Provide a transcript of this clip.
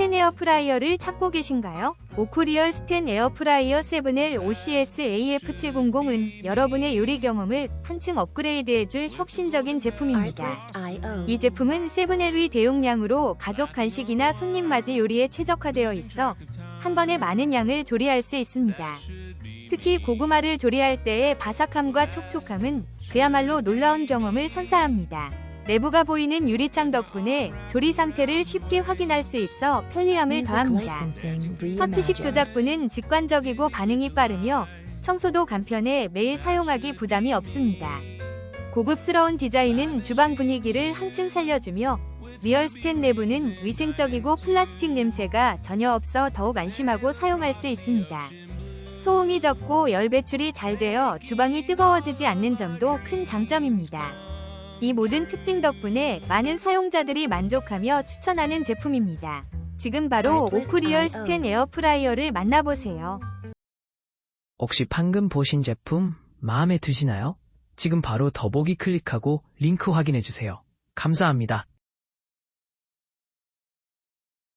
스텐 에어프라이어를 찾고 계신가요? 오크리얼 스텐 에어프라이어 7L OCS AF700은 여러분의 요리 경험을 한층 업그레이드해줄 혁신적인 제품입니다. 이 제품은 7L의 대용량으로 가족 간식이나 손님 맞이 요리에 최적화되어 있어 한 번에 많은 양을 조리할 수 있습니다. 특히 고구마를 조리할 때의 바삭함과 촉촉함은 그야말로 놀라운 경험을 선사합니다. 내부가 보이는 유리창 덕분에 조리 상태를 쉽게 확인할 수 있어 편리함을 더합니다. 터치식. 조작부는 직관적이고 반응이 빠르며 청소도 간편해 매일 사용하기 부담이 없습니다. 고급스러운 디자인은 주방 분위기를 한층 살려주며 리얼 스텐 내부는 위생적이고 플라스틱 냄새가 전혀 없어 더욱 안심하고 사용할 수 있습니다. 소음이 적고 열 배출이 잘 되어 주방이 뜨거워지지 않는 점도 큰 장점입니다. 이 모든 특징 덕분에 많은 사용자들이 만족하며 추천하는 제품입니다. 지금 바로 오크리얼 IO. 스텐 에어프라이어를 만나보세요. 혹시 방금 보신 제품 마음에 드시나요? 지금 바로 더보기 클릭하고 링크 확인해 주세요. 감사합니다.